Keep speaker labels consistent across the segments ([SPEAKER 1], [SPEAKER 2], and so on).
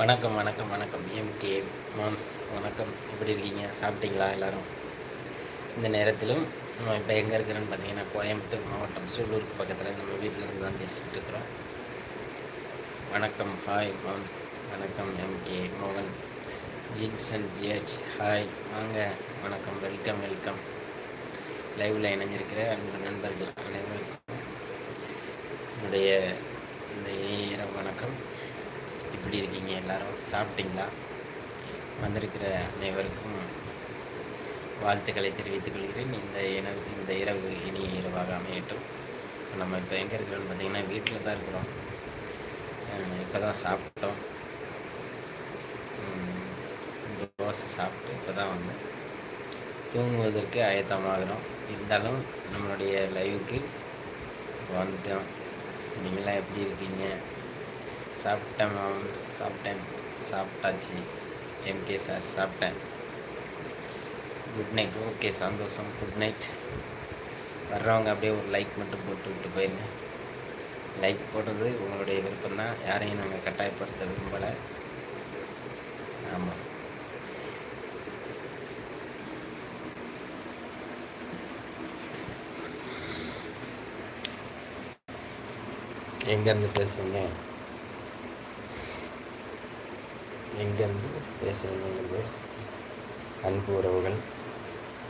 [SPEAKER 1] வணக்கம் வணக்கம் வணக்கம். எம்கே மாம்ஸ் வணக்கம். எப்படி இருக்கீங்க? சாப்பிட்டீங்களா எல்லோரும்? இந்த நேரத்திலும் நம்ம இப்போ எங்கே இருக்கிறோன்னு பார்த்தீங்கன்னா கோயம்புத்தூர் மாவட்டம் சூலூருக்கு பக்கத்தில் நம்ம வீட்டிலேருந்து தான் பேசிகிட்டு இருக்கிறோம். வணக்கம். ஹாய் மாம்ஸ் வணக்கம் எம்கே மோகன் ஜின்சன் ஜிஹெச் ஹாய் வாங்க வணக்கம். வெல்கம் வெல்கம் லைவில் இணைஞ்சிருக்கிற அன்பு நண்பர்கள் அனைவருக்கும் என்னுடைய இந்த இரவு வணக்கம். எப்படி இருக்கீங்க? எல்லாரும் சாப்பிட்டீங்களா? வந்திருக்கிற அனைவருக்கும் வாழ்த்துக்களை தெரிவித்துக் கொள்கிறேன். இந்த இனவு இந்த இரவு இனிய இரவாக அமையட்டும். இப்போ நம்ம இப்போ எங்கே இருக்கிறோம்னு பார்த்தீங்கன்னா வீட்டில் தான் இருக்கிறோம். இப்போ தான் சாப்பிட்டோம். தோசை சாப்பிட்டு இப்போ தான் வந்து தூங்குவதற்கு ஆயத்தமாகிறோம். இருந்தாலும் நம்மளுடைய லைவுக்கு வந்துட்டோம். நீங்களாம் எப்படி இருக்கீங்க? சாப்பிட்டேன் மேம் சாப்பிட்டேன். சாப்பிட்டாச்சு. எம்கே சார் சாப்பிட்டேன். குட் நைட் ஓகே சந்தோஷம். குட் நைட் வர்றவங்க அப்படியே ஒரு லைக் மட்டும் போட்டு விட்டு போயிருங்க லைக் போடுறது உங்களுடைய விருப்பம் தான். யாரையும் நாங்கள் கட்டாயப்படுத்த விரும்பலை. ஆமாம் எங்கேருந்து பேசுகிறீங்க எங்கேருந்து பேசுகிறீங்க அன்பு உறவுகள்.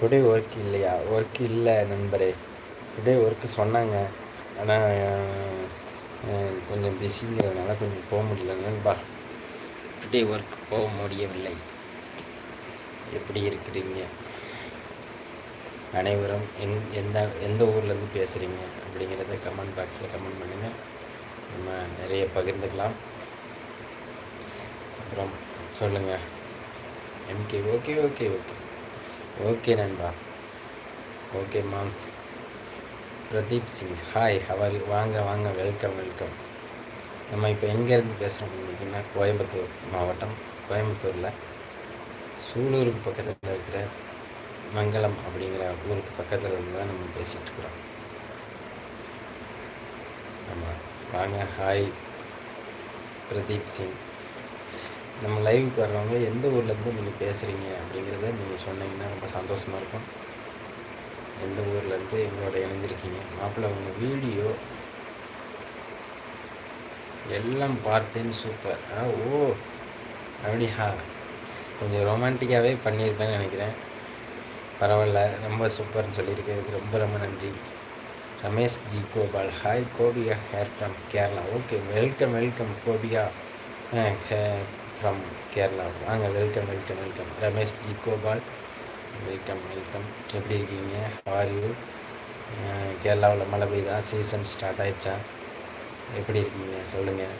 [SPEAKER 1] டுடே ஒர்க் இல்லையா? ஒர்க் இல்லை நண்பரே. டுடே ஒர்க்கு சொன்னாங்க. ஆனால் கொஞ்சம் பிஸிங்கிறதுனால கொஞ்சம் போக முடியல. நண்பா டுடே ஒர்க் போக முடியவில்லை. எப்படி இருக்கிறீங்க? அனைவரும் எங் எந்த எந்த ஊர்லேருந்து பேசுகிறீங்க அப்படிங்கிறத கமெண்ட் பாக்ஸில் கமெண்ட் பண்ணுங்கள் நம்ம நிறைய பகிர்ந்துக்கலாம். அப்புறம் சொல்லுங்கள் MK okay okay okay okay நண்பா. Okay moms Pradeep Singh hi how are வாங்க வாங்க வெல்கம் வெல்கம் நம்ம இப்போ எங்கேருந்து பேசுகிறோம் பார்த்தீங்கன்னா கோயம்புத்தூர் மாவட்டம். கோயம்புத்தூரில் சூலூருக்கு பக்கத்தில் இருக்கிற மங்களம் அப்படிங்கிற ஊருக்கு பக்கத்தில் இருந்து தான் நம்ம பேசிகிட்டு இருக்கிறோம். ஆமாம் வாங்க ஹாய் பிரதீப் சிங். நம்ம லைவுக்கு வர்றவங்க எந்த ஊர்லேருந்து நீங்கள் பேசுகிறீங்க அப்படிங்கிறத நீங்கள் சொன்னீங்கன்னா ரொம்ப சந்தோஷமாக இருக்கும். எந்த ஊர்லேருந்து எங்களோட இணைஞ்சிருக்கீங்க? மாப்பிள்ளை உங்கள் வீடியோ எல்லாம் பார்த்தேன் சூப்பர் ஆ ஓ அப்படியா? கொஞ்சம் ரொமான்டிக்காகவே பண்ணியிருப்பேன்னு நினைக்கிறேன். பரவாயில்ல ரொம்ப சூப்பர்னு சொல்லியிருக்கிறதுக்கு ரொம்ப ரொம்ப நன்றி. Ramesh ji Gopal. Hi Gopiya here from Kerala okay welcome welcome Gopiya. From Kerala வாங்க welcome welcome welcome Ramesh ji Gopal welcome welcome எப்படி இருக்கீங்க? ஆரியூ கேரளாவில் மழை பெய்யுதா சீசன் ஸ்டார்ட் ஆயிடுச்சா? எப்படி இருக்கீங்க? சொல்லுங்கள்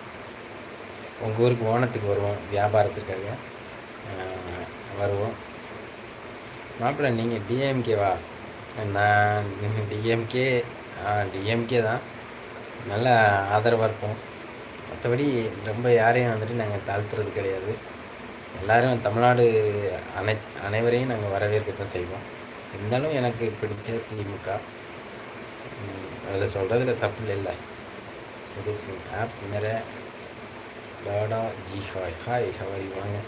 [SPEAKER 1] உங்கள் ஊருக்கு ஓணத்துக்கு வருவோம் வியாபாரத்துக்காக. வருவோம். மாப்பிள்ளை நீங்கள் டிஎம்கேவா நான் டிஎம்கே டிஎம்கே தான். நல்ல ஆதரவாக இருப்போம். மற்றபடி ரொம்ப யாரையும் வந்துட்டு நாங்கள் தாழ்த்துறது கிடையாது. எல்லோரும் தமிழ்நாடு அனை அனைவரையும் நாங்கள் வரவேற்கத்தான் செய்வோம். இருந்தாலும் எனக்கு பிடிச்ச திமுக. அதில் சொல்கிறதுல தப்பு இல்லை. பிரதீப் சிங் ஆப் நிற டாடா ஜி ஹாய் ஹாய் ஹவரி வாங்க.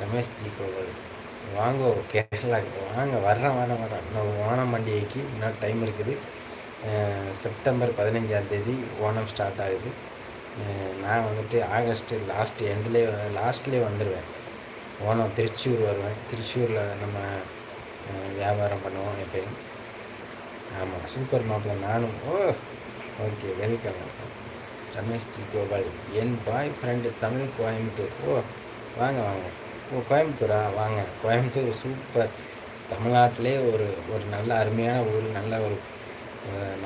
[SPEAKER 1] ரமேஷ் ஜி கோவல் வாங்க கேரளாவுக்கு வாங்க வர்றேன் வரேன் வரேன் இன்னும் ஓணம் பண்டிகைக்கு இன்னும் டைம் இருக்குது. செப்டம்பர் பதினஞ்சாம் தேதி ஓணம் ஸ்டார்ட் ஆகுது. நான் வந்துட்டு ஆகஸ்ட்டு லாஸ்ட் எண்ட்லேயே லாஸ்ட்லேயே வந்துடுவேன் ஓனம் திருச்சூர் வருவேன். திருச்சூரில் நம்ம வியாபாரம் பண்ணுவோம் எப்பயும். ஆமாம் சூப்பர் மாப்பிள்ளை நானும் ஓ ஓகே வெல்கம் ரமேஷ் ஜி கோபால் என் பாய் ஃப்ரெண்டு தமிழ் கோயம்புத்தூர். ஓ வாங்க வாங்க. ஓ கோயம்புத்தூரா? வாங்க. கோயம்புத்தூர் சூப்பர் தமிழ்நாட்டிலே ஒரு ஒரு நல்ல அருமையான ஊர் நல்ல ஒரு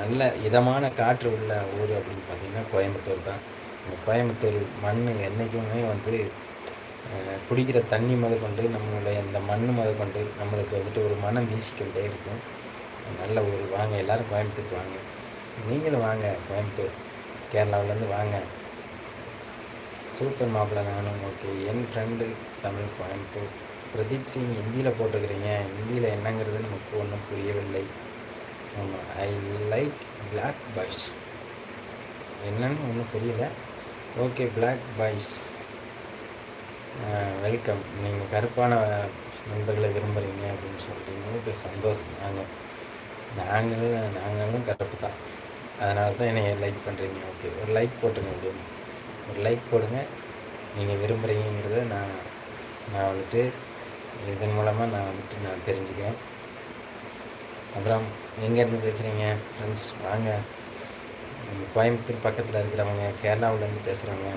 [SPEAKER 1] நல்ல இதமான காற்று உள்ள ஊர் அப்படின்னு பார்த்தீங்கன்னா கோயம்புத்தூர் தான். இந்த கோயம்புத்தூர் மண் என்றைக்குமே வந்து குடிக்கிற தண்ணி முதற்கொண்டு நம்மளுடைய இந்த மண் முதற்கொண்டு நம்மளுக்கு வந்துட்டு ஒரு மனம் வீசிக்கொண்டே இருக்கும். நல்ல ஒரு வாங்க எல்லாரும் கோயம்புத்தூருக்கு வாங்க. நீங்களும் வாங்க கோயம்புத்தூர். கேரளாவிலேருந்து வாங்க. சூப்பர் மாப்பிள்ளை நானும் ஓகே என் ஃப்ரெண்டு தமிழ் கோயம்புத்தூர். பிரதீப் சிங் ஹிந்தியில் போட்டிருக்கிறீங்க. ஹிந்தியில் என்னங்கிறது நமக்கு ஒன்றும் புரியவில்லை. ஆமாம் ஐ லைக் பிளாக் பாய்ஸ் என்னன்னு ஒன்றும் புரியல. ஓகே பிளாக் பாய்ஸ் வெல்கம் நீங்கள் கருப்பான நண்பர்களை விரும்புகிறீங்க அப்படின்னு சொல்லிட்டீங்க ஓகே சந்தோஷம். நாங்கள் நாங்களும் நாங்களும் கருப்பு தான் அதனால தான் என்னை லைக் பண்ணுறீங்க ஓகே ஒரு லைக் போட்டுங்க அப்படின்னு ஒரு லைக் போடுங்க. நீங்கள் விரும்புகிறீங்கிறத நான் நான் வந்துட்டு இதன் மூலமாக நான் வந்துட்டு நான் தெரிஞ்சுக்கிறேன். அப்புறம் எங்கேருந்து பேசுகிறீங்க ஃப்ரெண்ட்ஸ் வாங்க. கோயம்புத்தூர் பக்கத்தில் இருக்கிறவங்க கேரளாவிலேருந்து பேசுகிறவங்க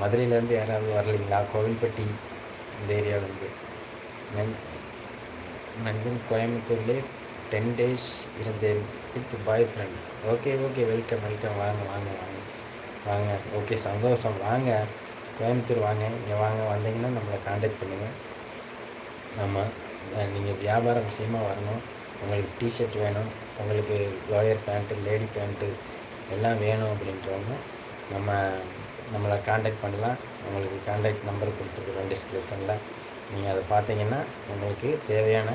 [SPEAKER 1] மதுரையிலேருந்து யாராவது வரலைங்களா? கோவில்பட்டி இந்த ஏரியாவிலேருந்து நன் நஞ்சன் கோயம்புத்தூர்லேயே டென் டேஸ் இருந்தேன் with boyfriend okay okay welcome welcome வாங்க வாங்க வாங்க. வாங்க. ஓகே சந்தோஷம். வாங்க. கோயம்புத்தூர் வாங்க. இங்கே வாங்க. வந்தீங்கன்னா நம்மளை காண்டாக்ட் பண்ணுங்கள் ஆமாம் நீங்கள் வியாபாரம் விஷயமா வரணும். உங்களுக்கு டிஷர்ட் வேணும். உங்களுக்கு லாயர் பேண்ட்டு லேடி பேண்ட்டு எல்லாம் வேணும் அப்படின்றவங்க நம்ம நம்மளை காண்டாக்ட் பண்ணலாம். உங்களுக்கு காண்டாக்ட் நம்பர் கொடுத்துருக்குறோம் டிஸ்கிரிப்ஷனில் நீங்கள் அதை பார்த்தீங்கன்னா உங்களுக்கு தேவையான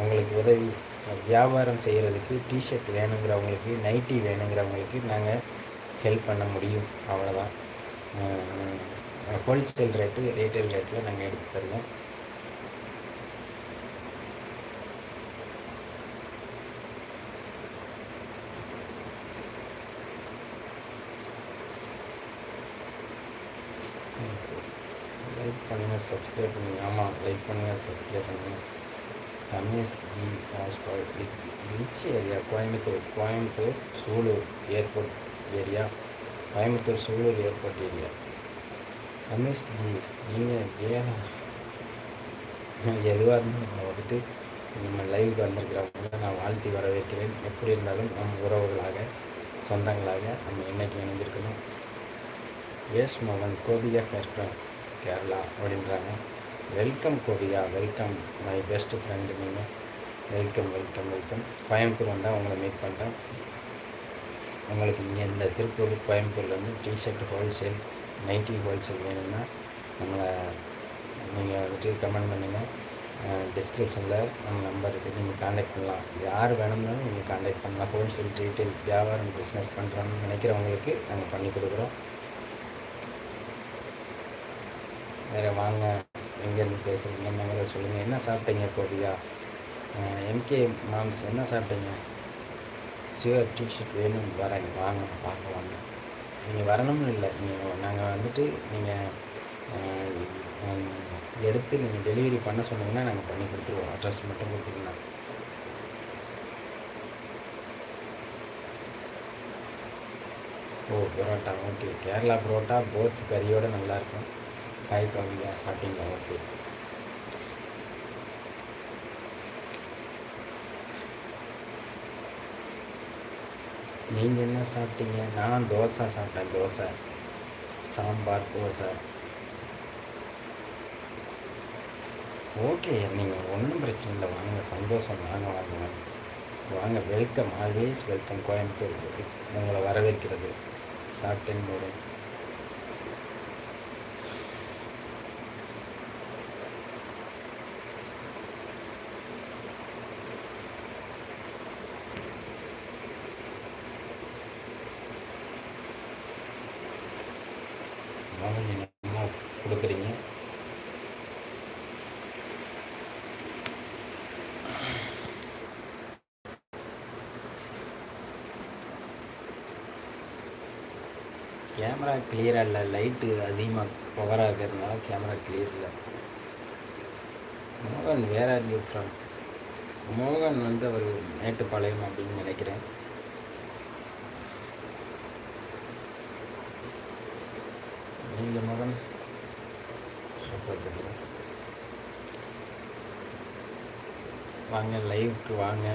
[SPEAKER 1] உங்களுக்கு உதவி வியாபாரம் செய்கிறதுக்கு டிஷர்ட் வேணுங்கிறவங்களுக்கு நைட்டி வேணுங்கிறவங்களுக்கு நாங்கள் ஹெல்ப் பண்ண முடியும். அவ்வளோதான் ஹோல்சேல் ரேட்டு ரீட்டைல் ரேட்டில் நாங்கள் எடுத்து தருவோம் லைக் பண்ணுங்கள் சப்ஸ்கிரைப் பண்ணுங்கள் ஆமாம் லைக் பண்ணுங்கள் சப்ஸ்கிரைப் பண்ணுங்கள் Ramesh ji ஹாஸ்பால் which area Coimbatore Coimbatore Sulur airport area Coimbatore Sulur airport area Ramesh ji நீங்கள் ஏன் எதுவாக இருந்தாலும் நம்ம வந்துட்டு நம்ம லைவுக்கு வந்திருக்கிறவங்கள நான் வாழ்த்தி வரவேற்கிறேன். எப்படி இருந்தாலும் நம் உறவுகளாக சொந்தங்களாக நம்ம என்னைக்கு இணைஞ்சிருக்கணும் யேஷ் மோகன் கோபியாக இருக்கிறேன் கேரளா அப்படின்றாங்க. Welcome Korea welcome my best friend நீங்கள் வெல்கம் வெல்கம் வெல்கம். கோயம்புத்தூர் வந்தால் உங்களை மீட் பண்ணுறேன் உங்களுக்கு இங்கே இந்த திருப்பூர் கோயம்புத்தூர்லேருந்து டிஷர்ட் ஹோல்சேல் நைட்டி ஹோல்சேல் வேணும்னா நம்மளை நீங்கள் வந்துட்டு கமெண்ட் பண்ணுங்கள் டிஸ்கிரிப்ஷனில் நம்ம நம்பர் இருக்குது நீங்கள் காண்டாக்ட் பண்ணலாம். யார் வேணும்னாலும் நீங்கள் காண்டாக்ட் பண்ணலாம். ஹோல்சேல் ரீட்டைல் வியாபாரம் பிஸ்னஸ் பண்ணுறோன்னு நினைக்கிறவங்களுக்கு நாங்கள் பண்ணி கொடுக்குறோம். வேறு வாங்க எங்கேருந்து பேசுகிறீங்க என்னங்கிறத சொல்லுங்கள் என்ன சாப்பிட்டீங்க கோபியா எம்கே மாம்ஸ் என்ன சாப்பிட்டீங்க? சிவர் டிஷர்ட் வேணும். வரேன். வாங்க பார்க்க வாங்க. நீங்கள் வரணும்னு இல்லை. நீங்கள் நாங்கள் வந்துட்டு நீங்கள் எடுத்து நீங்கள் டெலிவரி பண்ண சொன்னீங்கன்னா நாங்கள் பண்ணி கொடுத்துருவோம். அட்ரஸ் மட்டும் கொடுத்தீங்கன்னா. ஓ பரோட்டா. ஓகே. கேரளா பரோட்டா போத் கறியோட நல்லாயிருக்கும் ஹாய் கவியா ஸ்டார்டிங் ஓகே நீங்கள் என்ன சாப்பிட்டீங்க? நான் தோசை சாப்பிட்டேன் தோசை. சாம்பார் தோசை. ஓகே நீங்கள் ஒன்றும் பிரச்சனை இல்லை. வாங்க சந்தோஷம். வாங்க வாங்க வாங்க. வாங்க வெல்கம் ஆல்வேஸ் வெல்கம் கோயம்புத்தூர் உங்களை வரவேற்கிறது. சாப்பிட்டேன் போது வாங்க நீங்கள் அம்மா கொடுக்குறீங்க கேமரா கிளியராக இல்லை. லைட்டு அதிகமாக புகராக இருக்கிறதுனால கேமரா கிளியர் இல்லை. மோகன் வேற டிஃப்ரெண்ட் மோகன் வந்து அவர் மேட்டுப்பாளையம் அப்படின்னு நினைக்கிறேன். நீங்கள் மகன்? சூப்பர் வாங்க லைவுக்கு வாங்க.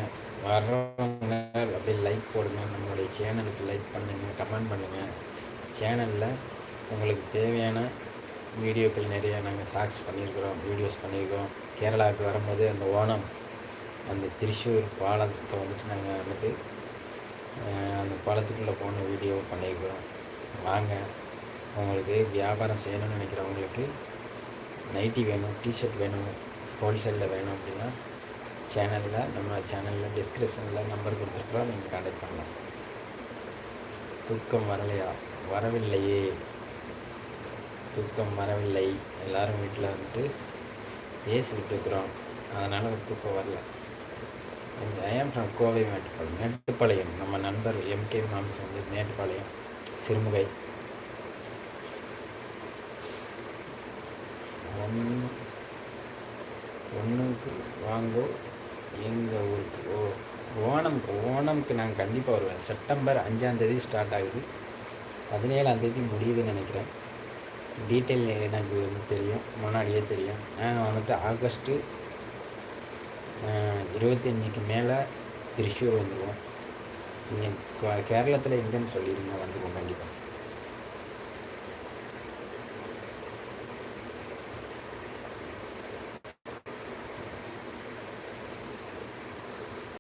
[SPEAKER 1] வர்றவங்க லைக் போடுங்க. நம்மளுடைய சேனலுக்கு லைக் பண்ணுங்கள் கமெண்ட் பண்ணுங்கள் சேனலில் உங்களுக்கு தேவையான வீடியோக்கள் நிறைய நாங்கள் ஷார்ட்ஸ் பண்ணியிருக்கிறோம் வீடியோஸ் பண்ணியிருக்கிறோம். கேரளாவுக்கு வரும்போது அந்த ஓணம் அந்த திருச்சூர் பாலத்தை வந்துட்டு நாங்கள் வந்துட்டு அந்த பாலத்துக்குள்ளே போன வீடியோ பண்ணியிருக்கிறோம். வாங்க உங்களுக்கு வியாபாரம் செய்யணும்னு நினைக்கிறவங்களுக்கு நைட்டி வேணும் டிஷர்ட் வேணும் ஹோல்சேலில் வேணும் அப்படின்னா சேனலில் நம்ம சேனலில் டிஸ்கிரிப்ஷனில் நம்பர் கொடுத்துருக்குறோம் நீங்கள் கான்டாக்ட் பண்ணலாம். தூக்கம் வரலையா? வரவில்லையே. தூக்கம் வரவில்லை. எல்லோரும் வீட்டில் வந்துட்டு பேசிக்கிட்டு இருக்கிறோம். அதனால் தூக்கம் வரல. ஐ ஆம் ஃப்ரம் கோவை மேட்டுப்பாளையம். மேட்டுப்பாளையம். நம்ம நண்பர் எம்கே மாம்ஸ் வந்து மேட்டுப்பாளையம் சிறுமுகை. ஒன்று ஒன்றுக்கு வாங்கோ எங்கள் ஊருக்கு? ஓ ஓணமுக்கு ஓணமுக்கு நாங்கள் கண்டிப்பாக வருவேன். செப்டம்பர் அஞ்சாந்தேதி ஸ்டார்ட் ஆகுது. பதினேழாந்தேதி முடியுதுன்னு நினைக்கிறேன். டீட்டெயில் எனக்கு வந்து தெரியும். முன்னாடியே தெரியும். நான் வந்துட்டு ஆகஸ்ட்டு இருபத்தஞ்சிக்கு மேலே திருச்சூர் வந்துடுவோம் நீங்கள் கேரளத்தில் எங்கேன்னு சொல்லிடுங்க வந்துடுவோம் கண்டிப்பாக